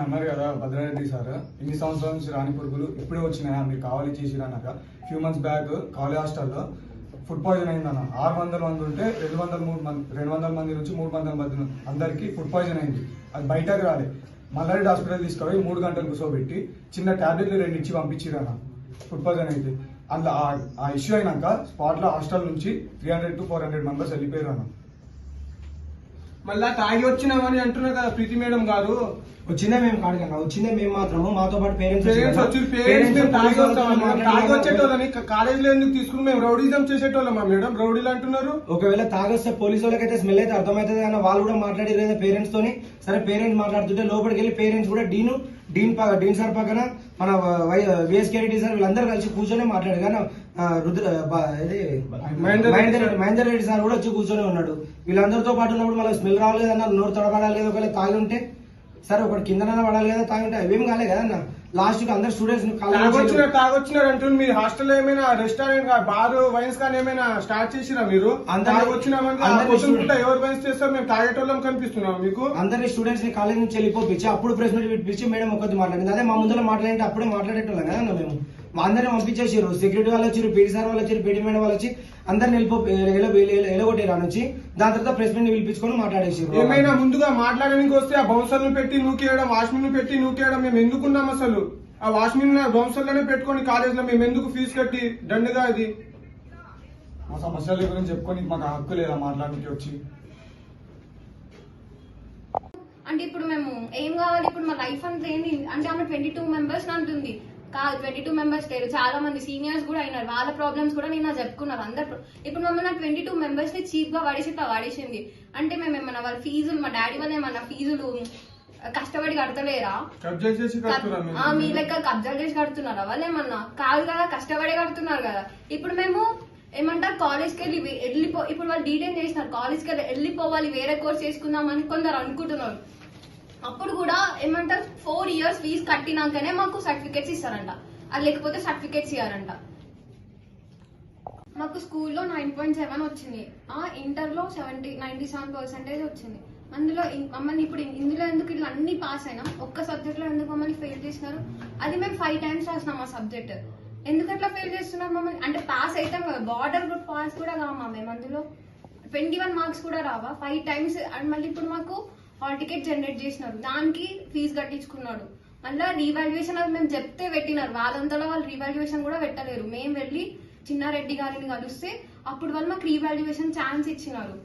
అన్నారు కదా భద్రారెడ్డి సార్. ఇన్ని సంవత్సరాల నుంచి రాని పురుగులు ఇప్పుడే వచ్చినాయా? మీరు కావాలి చేసిరా అన్నాక ఫ్యూ మంత్స్ బ్యాక్ కాలేజ్ హాస్టల్లో ఫుడ్ పాయిజన్ అయిందన్న. ఆరు వందల మంది ఉంటే రెండు వందల మూడు మంది రెండు వందల మంది నుంచి మూడు వందల మంది అందరికీ ఫుడ్ పాయిజన్ అయింది. అది బయటకు రాలే. మల్లారెడ్డి హాస్పిటల్ తీసుకుపోయి మూడు గంటలు కూర్చోబెట్టి చిన్న టాబ్లెట్లు రెండు ఇచ్చి పంపించిరన్న. ఫుడ్ పాయిజన్ అయితే. అందులో ఆ- ఆ ఇష్యూ అయినాక స్పాట్లో హాస్టల్ నుంచి three hundred to four hundred members వెళ్ళిపోయారు అన్న మళ్ళా తాగి వచ్చినామని అంటున్నారు కదా ప్రీతి మేడం గారు. వచ్చిందే మేము కాడికన్నా వచ్చిందే మేము మాత్రము మాతో పాటు పేరెంట్స్ పేరెంట్స్ వచ్చి పేరెంట్స్ మేము తాగి తాగి వచ్చేటోళ్ళని కాలేజీలో ఎందుకు తీసుకుని మేము రౌడీజం చేసేటోళ్ళమా మేడం? రౌడీలు అంటున్నారు. ఒకవేళ తాగొస్తే పోలీసు వాళ్ళకైతే స్మెల్ అయితే అర్థమవుతుంది కానీ వాళ్ళు కూడా మాట్లాడారు కదా పేరెంట్స్ తోని. సరే పేరెంట్స్ మాట్లాడుతుంటే లోపలికి వెళ్ళి పేరెంట్స్ కూడా డీను డీన్ డీన్ సార్ పక్కన మన విఎస్కే రెడ్డి సార్ వీళ్ళందరూ కలిసి కూర్చొని మాట్లాడారు. కానీ రుద్ర ఇది మహేందర్ రెడ్డి మహేందర్ సార్. కూడా వచ్చి కూర్చొని ఉన్నాడు. వీళ్ళందరితో పాటు ఉన్నప్పుడు మళ్ళీ స్మెల్ రావలేదన్న నోరు తడబడాలి కదా ఒకవేళ తాగి ఉంటే సరే ఒకటి కిందనైనా పడాలి కదా తాగి ఉంటే అవేం కాలే కదన్న? లాస్ట్కి అందరు స్టూడెంట్స్ తాగొచ్చినారు తాగొచ్చినారు అంటున్నారు. మీరు హాస్టల్లో ఏమైనా రెస్టారెంట్ బార్ వైన్స్ కానీ ఏమైనా స్టార్ట్ చేసిరా మీరు? అందరి- అందరి ఎవరు వైన్స్ చేస్తారు మేము తాగేటోళ్ళం కనిపిస్తున్నాం మీకు. అందరినీ స్టూడెంట్స్ని కాలేజ్ నుంచి వెళ్ళిపోపించి అప్పుడు ప్రెస్ మీట్ పిలిపించి మేడం ఒక్కటి మాట్లాడింది. అదే మా ముందర మాట్లాడితే అప్పుడే మాట్లాడేటోళ్ళం కదా మేము. మా అందరిని పంపించేసారు. సెక్యూరిటీ వాళ్ళు వచ్చారు పీడి సార్ వాళ్ళు వచ్చారు పీడి మేడం వాళ్ళు వచ్చి అందరిని వెళ్ళిపో ఎలగొట్టారు ఆ నుంచి దాని తర్వాత ప్రెస్ మీట్ పిలిపించుకొని మాట్లాడేసారు ఏమైనా ముందుగా మాట్లాడడానికి వస్తే ఆ బౌన్సర్లు పెట్టి నూకేయడం వాష్మెన్ పెట్టి నూకేయడం మేము ఎందుకున్నాం అసలు? ఆ వాష్మెన్ బౌన్సర్లనే పెట్టుకొని కాలేజ్లో మేము ఎందుకు ఫీజు కట్టి దండగా ఇది? మా సమస్యల గురించి చెప్పుకొని మాకు హక్కు లేదా మాట్లాడడానికి వచ్చి. అంటే ఇప్పుడు మేము ఏం కావాలి? ఇప్పుడు మా లైఫ్ అంతా ఏంది? అంటే ఆమె ట్వంటీ టూ మెంబర్స్ అంటుంది. కాదు ట్వంటీ టూ మెంబర్స్ లేరు. చాలా మంది సీనియర్స్ కూడా అయినారు. వాళ్ళ ప్రాబ్లమ్స్ కూడా నేను చెప్పుకున్నారు. అందరు ఇప్పుడు మమ్మల్ని ట్వంటీ టూ మెంబర్స్ని చీప్గా పడేసి పడేసింది అంటే మేము ఏమన్నా వాళ్ళ ఫీజులు మా డాడీ వాళ్ళు ఏమన్నా ఫీజులు కష్టపడి కడతలేరా? మీ. లెక్క కబ్జా చేసి కడుతున్నారా వాళ్ళు ఏమన్నా? కాదు కదా కష్టపడే కడుతున్నారు కదా. ఇప్పుడు మేము ఏమంటారు కాలేజ్కి వెళ్ళి వెళ్ళిపో ఇప్పుడు వాళ్ళు డీటెయిల్ చేసినారు కాలేజ్కి వెళ్ళి వెళ్ళిపోవాలి వేరే కోర్స్ చేసుకుందామని కొందరు అనుకుంటున్నారు. అప్పుడు కూడా ఏమంటారు ఫోర్ ఇయర్స్ ఫీజు కట్టినాకనే మాకు సర్టిఫికేట్స్ ఇస్తారంట. అది లేకపోతే సర్టిఫికేట్స్ ఇవ్వరంట మాకు స్కూల్లో నైన్ పాయింట్ సెవెన్ వచ్చింది. ఆ ఇంటర్లో సెవెంటీ నైన్టీ సెవెన్ పర్సెంటేజ్ వచ్చింది. అందులో మమ్మల్ని ఇప్పుడు ఇందులో ఎందుకు ఇట్లా అన్ని పాస్ అయినా? ఒక్క సబ్జెక్ట్లో ఎందుకు మమ్మల్ని ఫెయిల్ చేసినారు? అది మేము ఫైవ్ టైమ్స్ రాసినాం ఆ సబ్జెక్ట్. ఎందుకు అట్లా ఫెయిల్ చేస్తున్నారు మమ్మల్ని? అంటే పాస్ అయితే బార్డర్ గ్రూప్ పాస్ కూడా కామా మేము అందులో? ట్వంటీ వన్ మార్క్స్ కూడా రావా? ఫైవ్ టైమ్స్ అండ్ మళ్ళీ ఇప్పుడు మాకు హాల్ టికెట్ జనరేట్ చేసినారు. దానికి ఫీజు కట్టించుకున్నాడు. మళ్ళీ రీవాల్యుయేషన్ అది మేము చెప్తే పెట్టినారు. వాళ్ళంతలో వాళ్ళు రీవాల్యుయేషన్ కూడా పెట్టలేరు. మేము వెళ్ళి చిన్నారెడ్డి గారిని కలిస్తే అప్పుడు వాళ్ళు మాకు రీవాల్యుయేషన్ ఛాన్స్ ఇచ్చినారు.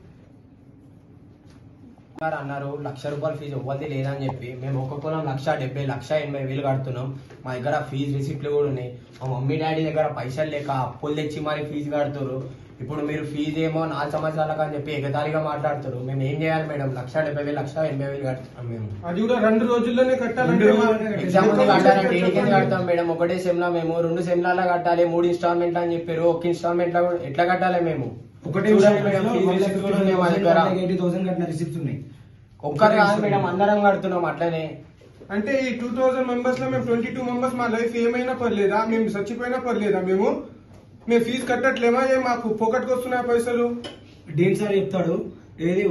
గారు అన్నారు లక్ష రూపాయల ఫీజు ఇవ్వద్ది లేదని చెప్పి. మేము ఒక్కొక్కరం లక్ష డెబ్బై లక్ష ఎనభై వేలు కడుతున్నాం. మా దగ్గర ఫీజు రిసిప్ట్లు కూడా ఉన్నాయి. మా మమ్మీ డాడీ దగ్గర పైసలు లేక అప్పులు తెచ్చి మరి ఫీజు కడుతున్నారు ఇప్పుడు మీరు ఫీజు ఏమో నాలుగు సంవత్సరాలకు అని చెప్పి ఎగతాళిగా మాట్లాడుతారు మేము ఏం చేయాలి మేడం? లక్ష డెబ్బై వేలు లక్ష ఎనభై వేలు కడుతున్నాం మేము. అది కూడా రెండు రోజుల్లోనే రోజుల్లోనే ఎగ్జామ్ కట్టాలంటే కడతాం మేడం. ఒకటే సెమ్లా మేము. రెండు సెమ్లాలా కట్టాలి. మూడు ఇన్స్టాల్మెంట్ అని చెప్పారు. ఒక ఇన్స్టాల్మెంట్ ఎట్లా కట్టాలి మేము? ఒకటే. ఎయిటీ థౌసండ్ కట్టిన రిసిప్ట్స్ ఉన్నాయి. ఒక్కరు కాదు మేడం అందరం కడుతున్నాం అట్లనే. అంటే ఈ టూ థౌసండ్ మెంబర్స్లో మేము ట్వంటీ టూ మెంబర్స్ మా లైఫ్ ఏమైనా పర్లేదా? మేము చచ్చిపోయినా పర్లేదా మేము? మేము ఫీజు కట్టట్లేమా? ఏ మాకు పొకట్కి వస్తున్నాయి పైసలు? డీన్ సార్ చెప్తాడు ఏది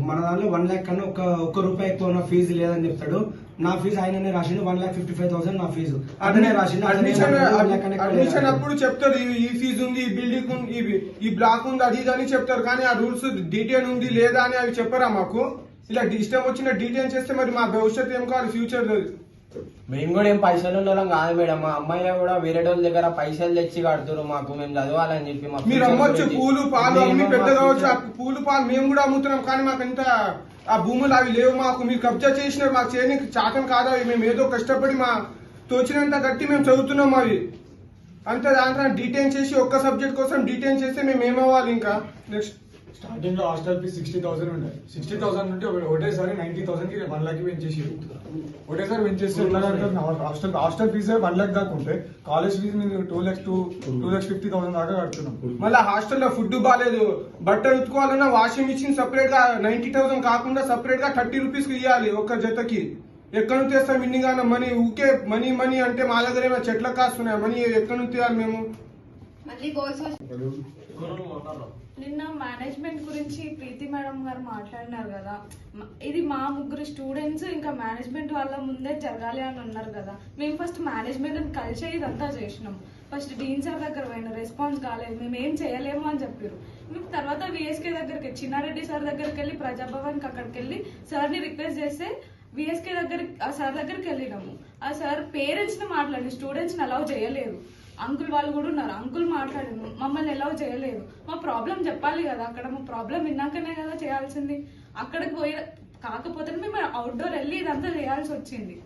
మన దాంట్లో వన్ ల్యాక్ కన్నా ఒక ఒక్క రూపాయి ఎక్కువ నా ఫీజు లేదని చెప్తాడు. నా ఫీజు ఆయననే రాసిండు one lakh fifty five thousand నా ఫీజు అతనే రాసిండు అడ్మిషన్. అప్పుడు చెప్తారు ఈ- ఫీజు ఉంది ఈ బిల్డింగ్ ఉంది ఈ- ఈ బ్లాక్ ఉంది అది ఇది అని చెప్తారు కానీ ఆ రూల్స్ డీటెయిల్ ఉంది లేదా అని అవి చెప్పరా మాకు? ఇలా ఇష్టం వచ్చిన డీటెయిల్ చేస్తే మరి మా భవిష్యత్తు ఏం కావాలి? ఫ్యూచర్ మేము కూడా ఏం పైసలు ఉన్న వాళ్ళం కాదు మేడం. మా అమ్మాయి కూడా వేరే వాళ్ళ దగ్గర పైసలు తెచ్చి కడుతున్నారు మాకు. మేము చదవాలని చెప్పి మా మీరు అమ్మొచ్చు. పూలు పాలు మేము పెద్ద కావచ్చు ఆ పూలు పాలు మేము కూడా అమ్ముతున్నాం. కానీ మాకు ఇంత ఆ భూములు అవి లేవు మాకు. మీరు కబ్జా చేసినారు. మాకు చేయడానికి చాతం కాదు? అవి మేము ఏదో కష్టపడి మా తోచినంత గట్టి మేము చదువుతున్నాం అవి అంత దాంట్లో డీటెయిన్ చేసి ఒక్క సబ్జెక్ట్ కోసం డీటెయిన్ చేస్తే మేము ఏమవ్వాలి ఇంకా? నెక్స్ట్ స్టార్టింగ్లో హాస్టల్ ఫీజ్ సిక్స్టీ థౌసండ్ ఉండే. సిక్స్టీ థౌసండ్ ఉంటే ఒక- ఒకటేసారి నైన్టీ థౌసండ్కి వన్ లాక్ పెంచేసి ఒకటేసారి పెంచేసి? హాస్టల్ హాస్టల్ ఫీజే వన్ లాక్ దాకా ఉంటే కాలేజ్ ఫీజు నేను two lakhs two two lakhs fifty thousand దాకా కడుతున్నాం. మళ్ళీ హాస్టల్లో ఫుడ్ బాగాలేదు బట్టలు ఉతుకోవాలన్నా వాషింగ్ మిషన్ సపరేట్గా నైన్టీ థౌసండ్ కాకుండా సపరేట్గా థర్టీ రూపీస్ ఇవ్వాలి ఒక్క జతకి. ఎక్కడి నుంచి తెస్తాం ఇన్ని గానం? మనీ ఊకే మనీ మనీ అంటే మా దగ్గర ఏమో చెట్ల కాస్తున్నాయి? మనీ ఎక్కడి నుంచి తేవాలి మేము? మళ్ళీ బాయ్స్ నిన్న మేనేజ్మెంట్ గురించి ప్రీతి మేడం గారు మాట్లాడినారు కదా. ఇది మా ముగ్గురు స్టూడెంట్స్ ఇంకా మేనేజ్మెంట్ వాళ్ళ ముందే జరగాలి అని ఉన్నారు కదా. మేము ఫస్ట్ మేనేజ్మెంట్ కలిసే ఇదంతా చేసినాం. ఫస్ట్ డీన్ సార్ దగ్గర పోయిన రెస్పాన్స్ కాలేదు. మేము ఏం చేయలేము అని చెప్పారు మేము తర్వాత విఎస్కే దగ్గరికి చిన్నారెడ్డి సార్ దగ్గరికి వెళ్ళి ప్రజాభవన్కి అక్కడికి వెళ్ళి సార్ని రిక్వెస్ట్ చేస్తే విఎస్కే దగ్గర ఆ సార్ దగ్గరికి వెళ్ళినాము. ఆ సార్ పేరెంట్స్ని మాట్లాడి స్టూడెంట్స్ని అలౌ చేయలేదు. అంకుల్ వాళ్ళు కూడా ఉన్నారు. అంకుల్ మాట్లాడారు మమ్మల్ని ఎలా చేయలేదు. మా ప్రాబ్లం చెప్పాలి కదా అక్కడ మా ప్రాబ్లం విన్నాకనే కదా చేయాల్సింది. అక్కడికి పోయి కాకపోతే మేము అవుట్డోర్ వెళ్ళి ఇదంతా చేయాల్సి వచ్చింది.